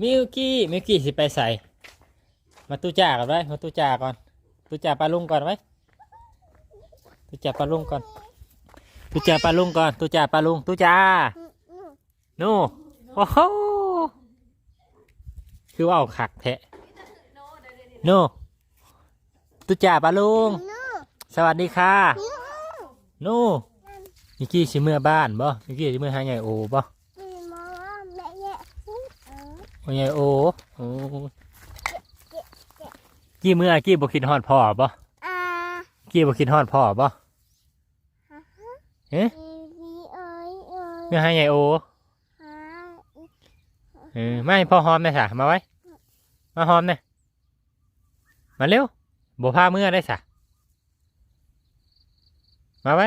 มิวกี้มิวกี้สิไปใส่มาตู้จ่ากันไว้มาตู้จ่าก่อนตู้จ่าปลาลุงก่อนไว้ตู้จ่าปลาลุงก่อนตู้จ่าปลาลุงก่อนตู้จ่าปลาลุงตู้จ่านู่โอ้โหคือว่าเอาขักแทะนู่ตู้จ่าปลาลุงสวัสดีค่ะนู่มิวกี้สิเมื่อบ้านบ่มิวกี้สิเมื่อหาใหญ่โอบ่ โอ้ยโอ้โอ้กี้เมื่อกี้บ่คิดฮอดพ่อบ่กี้บ่คิดฮอดพ่อบ่เอ๊ะเมื่อให้ไงโอเออไม่พ่อหอมได้สะมาไว้ มาหอมเนี่ยมาเร็วบ่พาเมื่อได้สะมาไว้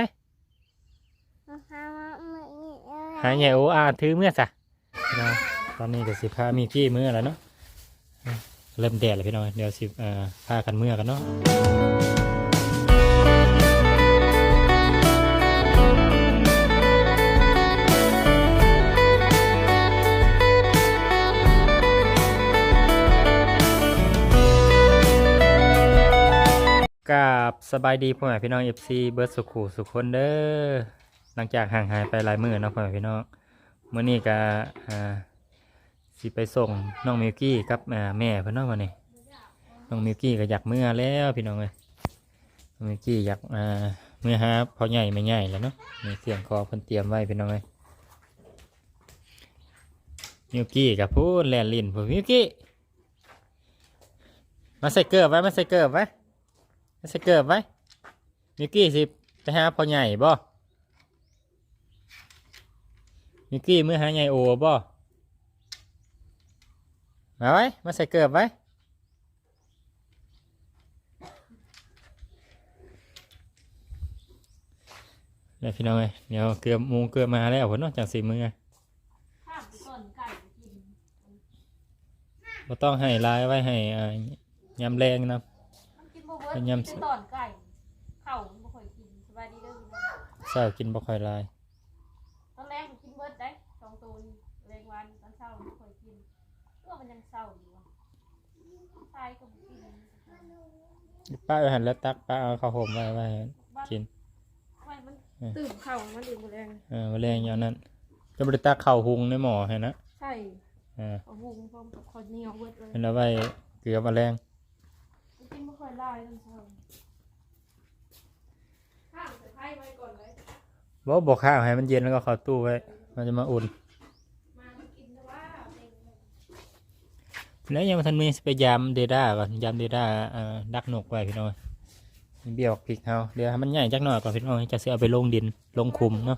หาไงโออาถือเมื่อสะพี่น้อง ตอนนี้ก็สิพามีกี้มือแล้วเนาะเริ่มแดดแล้วพี่น้องเดี๋ยวสิพากันเมื่อกันเนาะกับสบายดีพ่อแม่พี่น้องเอฟซีเบิร์ดสุขูสุขคนเด้อหลังจากห่างหายไปหลายมือเนาะพ่อแม่พี่น้องเมื่อนี้ก็อ่า สิไปส่งน้องมิวกี้กับแม่เพิ่นเนาะวันนี้น้องมิวกี้ก็อยากเมื่อแล้วพี่น้องเอ้ยน้องมิวกี้อยากเมื่อหาพ่อใหญ่ไม่ใหญ่แล้วเนาะมีเสียงคอเพิ่นเตรียมไว้พี่น้องเอ้ยมิวกี้กับพูดแลนลินพูดมิวกี้มาใส่เกลือไว้มาใส่เกลือไว้มาใส่เกิร์ตไว้มิกกี้สิไปหาพอใหญ่บ่มิกกี้เมื่อหาใหญ่โอบ่ มาไว้ มาใส่เกิร์ตไว้ แล้วพี่น้องเอ้ยเดี๋ยวเกลือหมูเกลือมาแล้วผลนอกจากสีมือข้ามไปก่อนไก่กินบ่ต้องให้ลายไว้ให้อ่ายำแรงนะ มันกินบ่เบิดเป็นกินยำแต่ตอนไก่เข่ามันบ่ค่อยกินสบายดีเด้อพี่น้อง เศร้ากินบ่ค่อยลาย ตอนแรกมันกินเบิดได้สองตัวนี่แรงวันตอนเช้ามันบ่ค่อยกินตัวมันยังเศร้าอยู่อะตายก็บ่กินป้าเอาหันแล้วตักป้าเอาข้าวหอมไว้ไว้ให้บ้านกิน ไว้มันเออ ตื่นเข่ามันเองบ่แรงเออมาแรงอย่างนั้นจะบริตักข้าวหุงในหม้อให้นะใช่เออเอาหุงพร้อมกับข้าวเหนียวเบิดเลยเป็นเอาไว้เกลือมาแรงมันกินบ่ค่อยลายตอนเช้าข้างใส่ไข่ไว้ก่อนเลยบ่บอกข้าวให้มันเย็นแล้วก็เข้าตู้ไว้ มันจะมาอุ่น มากินแต่ว่าเอง แล้วยังมาทันมีสิไปยามเดด้าก่อนยามเดด้าดักนกไว้พี่น้อยเบี้ยวพริกเฮาเดี๋ยวมันใหญ่จักหน่อยก่อนพี่น้อยจะเสือเอาไปลงดินลงคุมเนาะ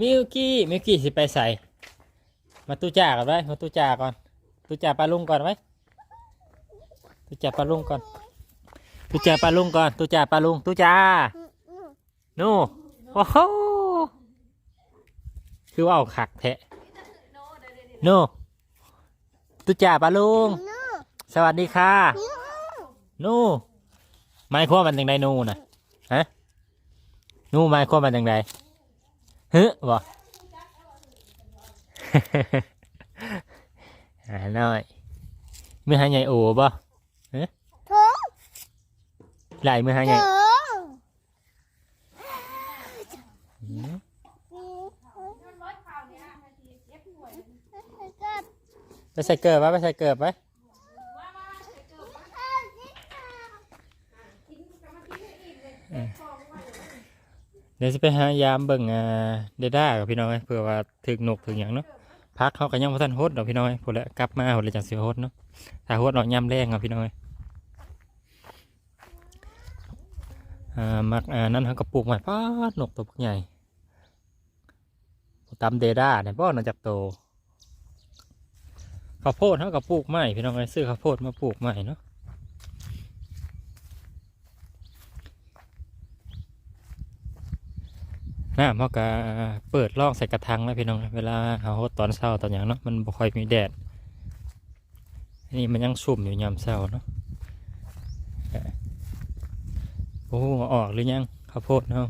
มิวกี้มิวกี้สิไปใส่มาตู้จ่ากันไว้มาตู้จ่าก่อนตู้จ่าปลาลุงก่อนไว้ตู้จ่าปลาลุงก่อนตู้จ่าปลาลุงก่อนตู้จ่าปลาลุงตู้จ่านู่โอ้โหคือว่าเอาขักแทะ นู่ตุจ่าปลาลุง สวัสดีค่ะ นู่ไม้ขั้วมันจังไดนู่น่ะฮะนู่ไม้ขั้วมันจังไดเฮ้บ่หาหน่อยมือหาใหญ่โอ้บ่เฮ้ไหลมือหาใหญ่อืม ไปใส่เกิบไว้ไปใส่เกิบไว้เดี๋ยวจะไปหายามเบิ่งอ่าเดด้ากับพี่น้องเอ้ยเผื่อว่าถึกนกถึงอย่างเนาะพักเขาก็ยังบ่ทันโฮดดอกพี่น้อยพอแล้วกลับมาพอแล้วจังสิโฮดเนาะถ้าโฮดดอกยามแรงเอาพี่น้องเอ้ยอ่ามักอ่านั่นเขาก็ปลูกไว้ป้าดนกตัวพวกใหญ่ตามเดด้าเนี่ยบ่น่าจักโต ข้าวโพดเขากับปลูกใหม่พี่น้องไอ้ซื้อข้าวโพดมาปลูกใหม่เนาะน้ำเขาก็เปิดร่องใส่กระถางไว้วพี่น้องเวลาเขาตอนเช้าตอนอย่างเนาะมันบ่ค่อยมีแดดอันนี่มันยังชุ่มอยู่ยามเช้าเนาะโอ้โหออกหรือยังข้าวโพดเนาะ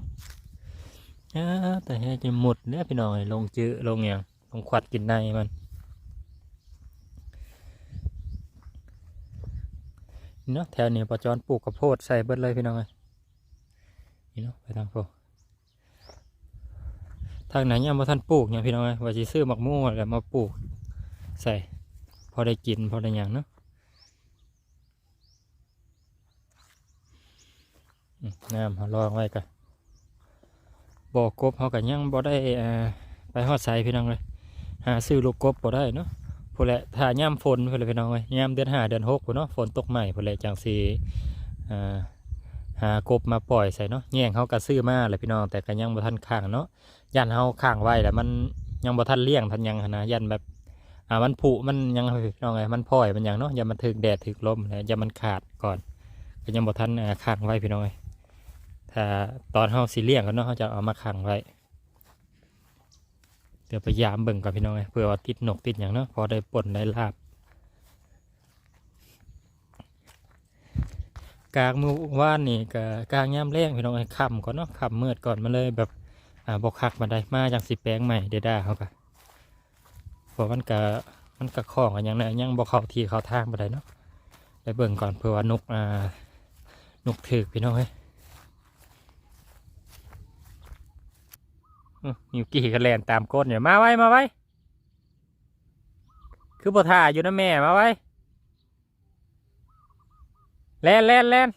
แต่ให้จะหมดเนี่ยพี่น้องเอ้ยลงจื้อลงอย่างลงขวัดกินในมัน เนาะแถวนี้ปอจอนปลูกกระโพดใส่เบิดเลยพี่น้องเอ้ยนี่เนาะไปทางโพทางไหนยังบ่ทันปลูกเนี่ยพี่น้องเอ้ยว่าสิซื้อหมักม่วงแล้วมาปลูกใส่ พอได้กินพอได้หยังเนาะน้ำเขาลองไว้กันบ่อกบเขากันยังบ่ได้ไปฮอดใส่พี่น้องเลยหาซื้อลูกกบบ่ได้เนาะ ผู้นแหละถ้าย่ำฝนผู้นแหละพี่น้องเลยย่ำเดือนห้าเดือนหกผู้นเนาะฝนตกใหม่ผู้นแหละจังสีอ่าหากบมาปล่อยใส่เนาะแย่งเขาก็ซื้อมาเลยพี่น้องแต่ก็ยังบ่ทันข้างเนาะยันเขาข้างไว้แล้วมันยังบ่ทันเลี้ยงทันยังนะยันแบบอ่ามันผุมันยังพี่น้องไงมันพ่อยมันยังเนาะอย่ามันถึกแดดถึกลมนะอย่ามันขาดก่อนก็ยังบ่ทันอ่างไว้พี่น้องถ้าตอนเฮาสิเลี้ยงกันเนาะเฮาจะเอามาขังไว้ ดี๋ยวพยายามเบิ่งก่อนพี่น้องเอ้เพื่อว่าติดนกติดหยังเนาะพอได้ปนได้ลาบกลางมือว่านนี่ก็กลางยามแรงพี่น้องเอ้ยค่ำก่อนเนาะค่ำมืดก่อนมันเลยแบบอ่าบ่คักมาได้มาจังสิแปลงใหม่เดด้าเขาก็เพราะมันก็มันก็คล้องกันอย่างนั้นยังบ่เขาทีเขาทางไปได้เนาะไปเบิ่งก่อนเพื่อว่านกอ่านกถึกพี่น้องเฮ้ยอื้อ มิวกี้ก็แลนตามก้นอยู่มาไว้มาไว้ คือบ่ท่าอยู่นะแม่มาไว้แลนแลนแลน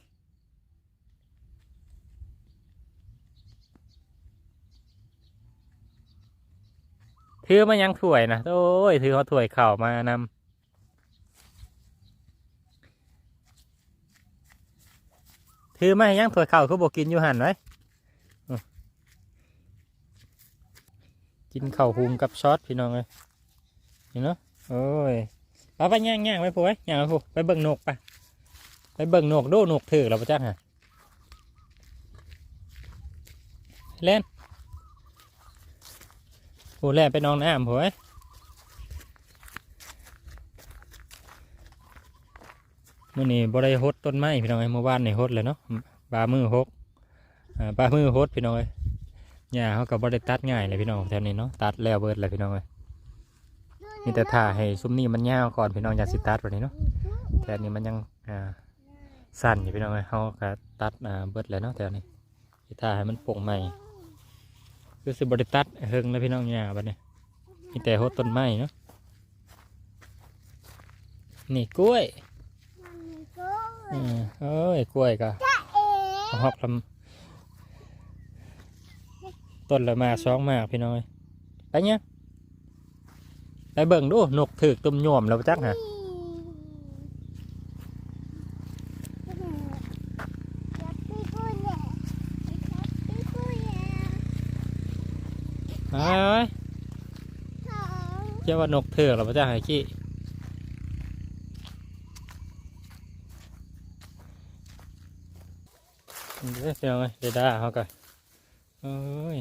ถือมายังถ้วยนะโอ้ยถือเขาถ้วยเข่ามานำถือมายังถ้วยเข่าคือบอกกินอยู่หันไว้อื้อ กินเข่าวหุงกับซอสพี่น้องเลยเห็นเนาะโอ้ยเอาไปย่างย่างไปพูไว้ย่างไปพูไปเบิ่งนกไปไปเบิ่งนกดูนกถือเราปะจักฮะเล่นโอ้แล่นไปนอนน้ำโหยมื่อนี้บริหดต้นไม้พี่น้องไอ้เมื่อวานนี่หดเลยเนาะปลามือหกอ่าปลามือหดพี่น้องไอ้ หญ้าเขากับบริตัดง่ายเลยพี่น้องแถวนี้เนาะตัดแล้วเบิดเลยพี่น้องไอ้มีแต่ถ่าให้ซุ้มนี่มันยาวก่อนพี่น้องอย่าสิตัดวันนี้เนาะแถวนี้มันยังอ่าสั้นอยู่พี่น้องไอ้เขาก็ตัดอ่าเบิดเลยเนาะแถวนี้ที่ถ่าให้มันโปร่งใหม่คือสิบริตัดเฮิงแล้วพี่น้องหญ้าบัดนี้มีแต่โหดต้นไม้เนาะนี่กล้วยอืมเอ้ยกล้วยก็หอกลำ ต้นละมาสองมาพี่น้อยไปเนี่ยไปเบิ่งดูนกถือตุ่มโยมแล้วจักฮะไปไปเจ้าว่านกเถือกแล้วจักไอ้ขี้เด้อพี่น้องเอ้ยเดยวด้าเขากัน เอ้ย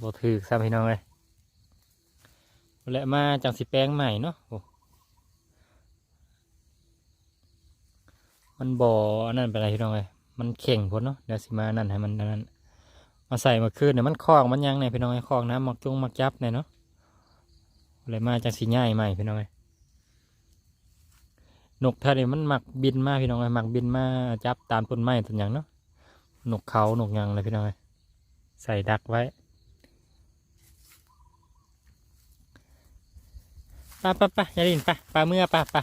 บ่ถือซ้ำพี่น้องเลยและมาจังสิแปลงใหม่เนาะโอ้มันบ่อนนั่นเป็นอะไรพี่น้องเลยมันเข่งพ้นเนาะเดี๋ยวสิมานั่นให้มันนนั้นมาใส่มาคืนเนี่ยมันคลองมันยังเนี่ยพี่น้องเอ้ยคลองน้ำมักจุงมักจับเนี่ยเนาะเลยมาจังสิง่ายใหม่พี่น้องเลยนกทะเลมันมักบินมาพี่น้องเอ้ยมักบินมาจับตามต้นไม้ต้นหยังเนาะ นกเขานกหยังเลยพี่น้องเอ้ยใส่ดักไว้ไป้าป้าป้าอย่าลินไป้าป้าเมื่อป้าป้า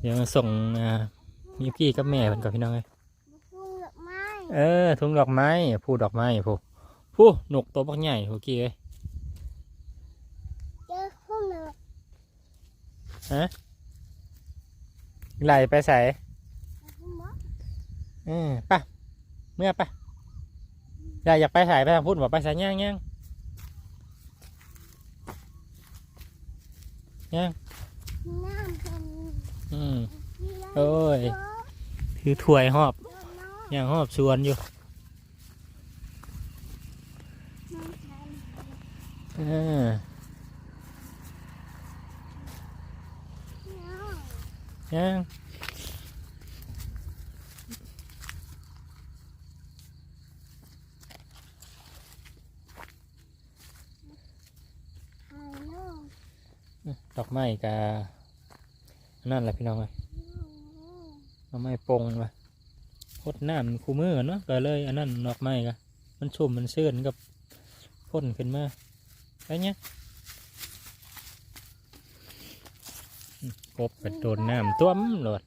เดี๋ยวมาส่งอ่ามิวกี้กับแม่เพิ่นก่อนพี่น้องเอ้ยเออทุ่งดอกไม้พูดดอกไม้พูพูนกตัวบักใหญ่พูกี้เอ้ยฮะไหลไปใส่ เออไป้าเมื่อไป้าอยากอยากไปใส่ไปทางพูดบอกไปใส่ย่างย่างย่างอืมโอ้ยถือถ้วยหอบย่างหอบชวนอยู่เออย่าง ดอก ไม้กะนั่นแหละพี่น้องเลยดอกไม้ปงว่ะพดน้ำคูมือเนาะก็เลยอันนั้นดอกไม้กะมันชุ่มมันชื้นกับพ่นขึ้นมาไปเนี่ยอืมกบไปโดนน้ำต้วมโหลด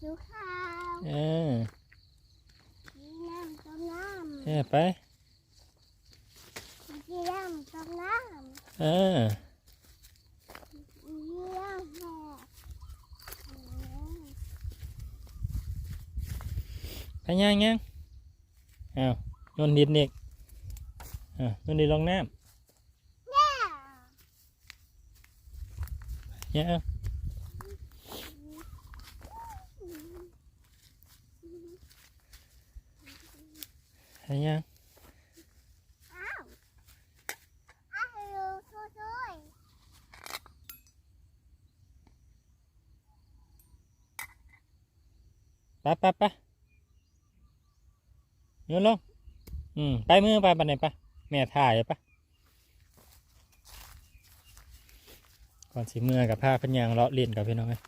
หิวข้าวเออกินน้ำต้มน้เออไปำกินน้ำต้มน้ เออำกินน้ำแม่ไปย่างย่างอ้าวนนดินเด็กอ่านนดินลงน้ำย่างไปย่าง อ้าวอ้าวอยู่ช่วย ไปไปไปโยนลงอืมไปมือไปปันไหนไปแม่ถ่ายไปก่อนสิเมื่อกับผ้าพันยางเลาะเล่นกับพี่น้องเลย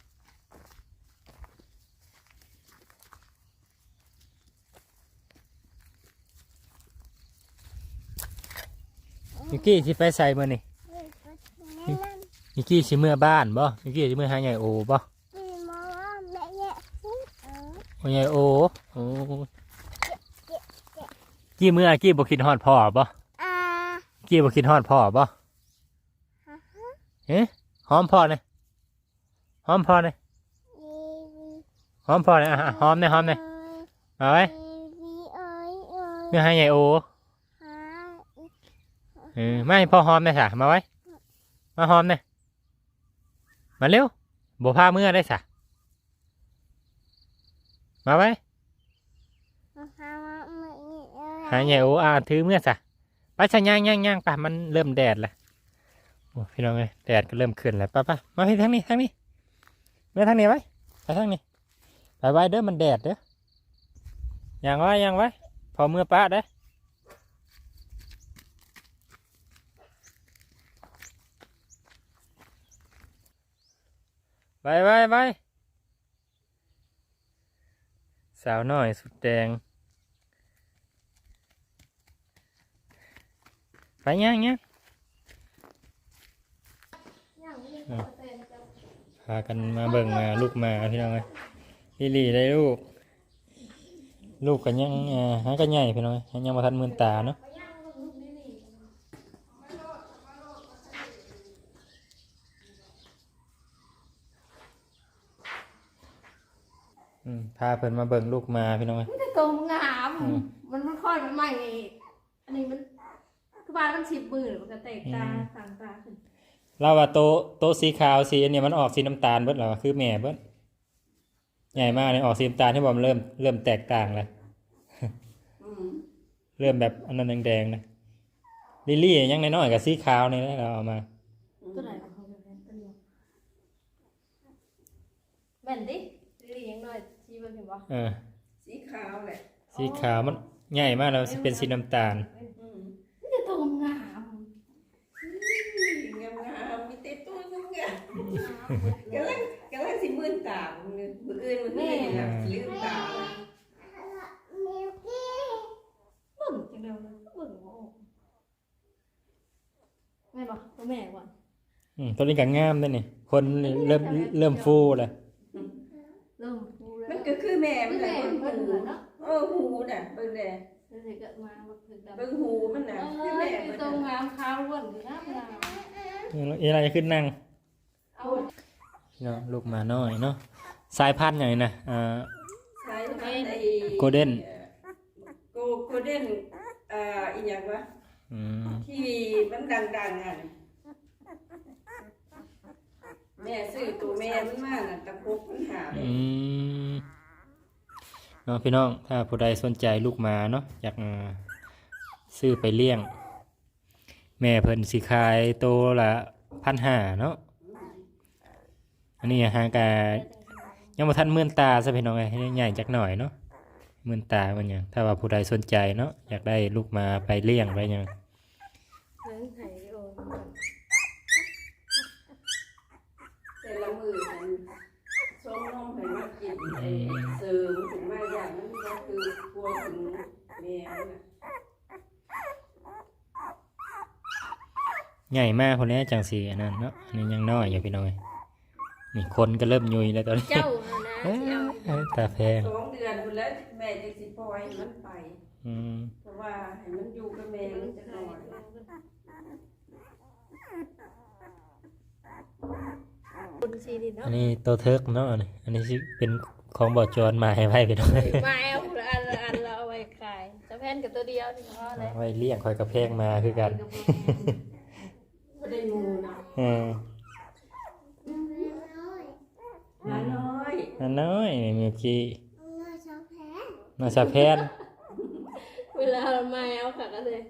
มิกกี้สิไปใส่มือนี่เฮ้ยก็กินน้ำมิกกี้สิเมื่อบ้านบ่มิกกี้สิเมื่อหาใหญ่โอบ่ กินมาว่าแม่แย่ซิเออโอ้ใหญ่โอโอ้กี้เมื่อกี้บ่คิดฮอดพ่อบ่อ่ากี้บ่คิดฮอดพ่อบ่ฮะฮะเอ๊ะหอมพ่อเนี่ยหอมพ่อเนี่ยยีวีหอมพ่อเนี่ยอะหอมเนี่ยหอมเนี่ยเอ้ยเอาไว้ยีวีเอ้ยเอ้ยเมื่อให้ใหญ่โอหาอีกเออไม่พ่อหอมเนี่ยสะมาไว้มาหอมเนี่ยมาเร็วบ่พาเมื่อได้สะ มาไว้หามาเงี้ยหาใหญ่โออ่าถือเมื่อสะไปซะย่างย่างย่างไปมันเริ่มแดดแล้วโอ้พี่น้องเอ้ยแดดก็เริ่มขึ้นแล้วไปไปมาพี่ทางนี้ทางนี้เมื่อทางนี้ไว้ไปทางนี้ไปไว้เด้อมันแดดเด้อย่างไว้อย่างไว้พอเมื่อป้าเด้อไปไปไปสาวน้อยสุดแดง ไปย่างย่างพากันมาเบิ่งมาลูกมาพี่น้องเอ้ยลิลี่ได้ลูก ลูกกันยังอ่าหากันใหญ่พี่น้องเอ้ยยังมาทันมือนตาเนาะ อืมพาเพิ่นมาเบิ่งลูกมาพี่น้องเอ้ย มันจะโตมันงามอืม มันมันค่อยมันใหม่อันนี้มันคือบ้านมันสิบมือมันก็แตกตาต่างตาขึ้นเราว่าโตะโตะสีขาวสีอันเนี้ยมันออกสีน้ำตาลเบิดแล้วคือแม่เบิดใหญ่มากเลยออกสีน้ำตาลที่บอกมันเริ่มเริ่มแตกต่างแล้วเริ่มแบบอันนั้นแดงๆนะลิลลี่ยังน้อยๆกับสีขาวนี่นะเราเอามา ตัวไหนของเขาเป็นแม่นตัวเดียวแม่นดิลียังน้อยชี้เบิ่งเห็นบ่ เออ สีขาวแหละสีขาวมันใหญ่มากแล้วสิเป็นสีน้ำตาล อืมมันจะโตงามงามงามๆมีเต็มตัวงามงามกำลังกำลังสิมื่นตามึงเนี่ยมืออื่นมืออื่นเนี่ยลืมตามิวกี้เบิ่งจังเดียวเลยเบิ่งบ่ออกแม่นบ่ตัวแม่ก่อนอืมตัวนี้ก็งามด้วยนี่คนเริ่มเริ่มฟูแล้วเริ่มฟูแล้วมัน ก็คือแม่มัมันนแหแม่ละเบิ่งหูเหมือนเนาะเออหูน่ะเบิ่งแลเดี๋ยวเกิดมามันถึงดำเบิ่งหูมันน่ะเอคืออแม่คือมันตรงน่ะงามขาวล้วนคืองามงามเอะไรจะขึ้นนั่งเอาเนาะลูกหมาน้อยเนาะสายพันธุ์อย่างนี้นะอ่า ใช้ไอ้ Golden โกโกลเด้นอ่าอีหยังวะอืมที่มันดังๆอะแม่ซื้อตัวแม่มันมาน่ะตะคบมันหาอืม เนาะพี่น้องถ้าผู้ใดสนใจลูกหมาเนาะอยากซื้อไปเลี้ยง แม่เพิ่นสิขายโตละพันห้าเนาะอันนี้หางกายังบ่ทันหมื่นตาซะพี่น้องเอ้ให้ใหญ่จักหน่อยเนาะหมื่นตามันยังถ้าว่าผู้ใดสนใจเนาะอยากได้ลูกมาไปเลี้ยงไปยัง เรื่องไข่โอ้ แต่ละมือมันส้มนมให้มากินไอ้ เสริมถึงมาอย่างนั้นก็คือกลัวถึงแม่น่ะใหญ่มากคนนี้จังสีอันนั้นเนาะอันนี้ยังน้อยอยู่พี่น้อยนี่คนก็เริ่มยุยแล้วตอนนี้เจ้าน่ะนะเอ้ยสิเอาเอ้ยตาแพงสองเดือนพุ่นแล้วแม่จะสิปล่อยให้มันไปอืมเพราะว่าให้มันอยู่กับแม่มันจะนอน คุณซีนี่เนาะอันนี้โตเทิกเนาะอันนี้อันนี้สิเป็นของบ่อจรมาให้ไว้พี่น้อยมาเอาคนละอันละอันเราเอาไว้ขายจะแพนกับตัวเดียวนี่พอแล้วไว้เลี้ยงคอยกระเพงมาคือกันไม่ได้มูนะอืมน้อยน้าน้อยอันน้อยนี่มิวกี้น้อยชอบแพ้มาสะแพนเวลาเรามาเอาค่ะก็เลย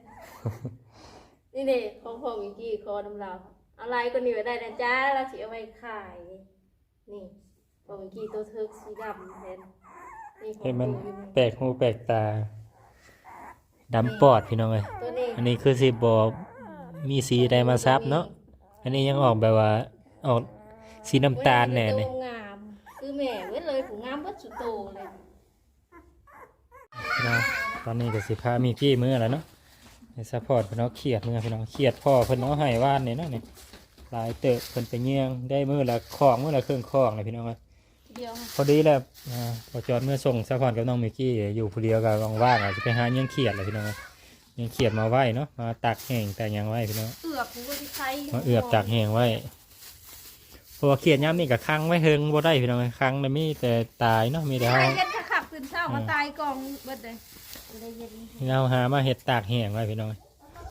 นี่เด็ของพ่อมิกกี้คอน้ำเราเอาลายก็นี่ไว้ได้นะจ้าเราสิเอาไว้ขาย นี่พ่อมิกกี้ตัวเทิร์กสีดำแทนนี่ของเห็นมันปู่อยู่นี่แปลกหูแปลกตาดำปอดพี่น้องเลยตัวนี้อันนี้คือสิบอมีสีใดมาซับเนาะอันนี้ยังออกแบบว่าออกสีน้ำตาลแน่เลยตัวงามคือแม่เว้ยเลยผู้งามเวัดสุดโตเลยเนาะตอนนี้ก็สิพามีกี้มือแล้วเนาะ ให้ซัพพอร์ตพี่น้องเครียดมือพี่น้องเครียดพ่อเพิ่นเอาให้ว่านนี่เนาะนี่หลายเติบเพิ่นไปเยี่ยงได้มือละของมือละเครื่องของเลยพี่น้องเอ้ยทีเดียวค่ะพอดีแล้วอ่าพอจอดเมื่อส่งซัพพอร์ตกับน้องมิกกี้อยู่ผู้เดียวกับว่างๆอาจจะไปหาเยี่ยงเครียดเลยพี่น้องเอ้ยเยี่ยงเครียดมาไว้เนาะมาตักแห้งแต่งหยังไว้พี่น้องเอือกกูก็ที่ใครมาเอือบตากแห้งไว้เพราะว่าเขียดย้ำนี่กับค้างไว้เฮิงบ่ได้พี่น้องค้างเลยมีแต่ตายเนาะมีแต่ใครเฮาเย็นถ้าขับขึ้นเช้ามาตายกองเบิดเลย ได้เย็นเราหามาเห็ดตากแห้งไว้พี่น้อง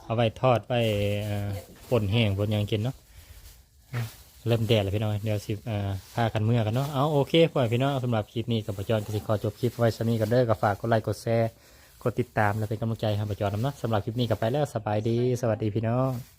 เอาไว้ทอดไปป่นแห้งป่นยังกินเนาะเริ่มแดดแล้วพี่น้องเดี๋ยวสิพากันเมื่อกันเนาะเอาโอเคพ่อพี่น้องสำหรับคลิปนี้กับประจอนกสิขอจบคลิปไว้ชนี้กันเด้อก็ฝากกดไลค์กดแชร์กดติดตามและเป็นกำลังใจให้ประจอนนำเนะสำหรับคลิปนี้ก็ไปแล้วสบายดี สวัสดีพี่น้อง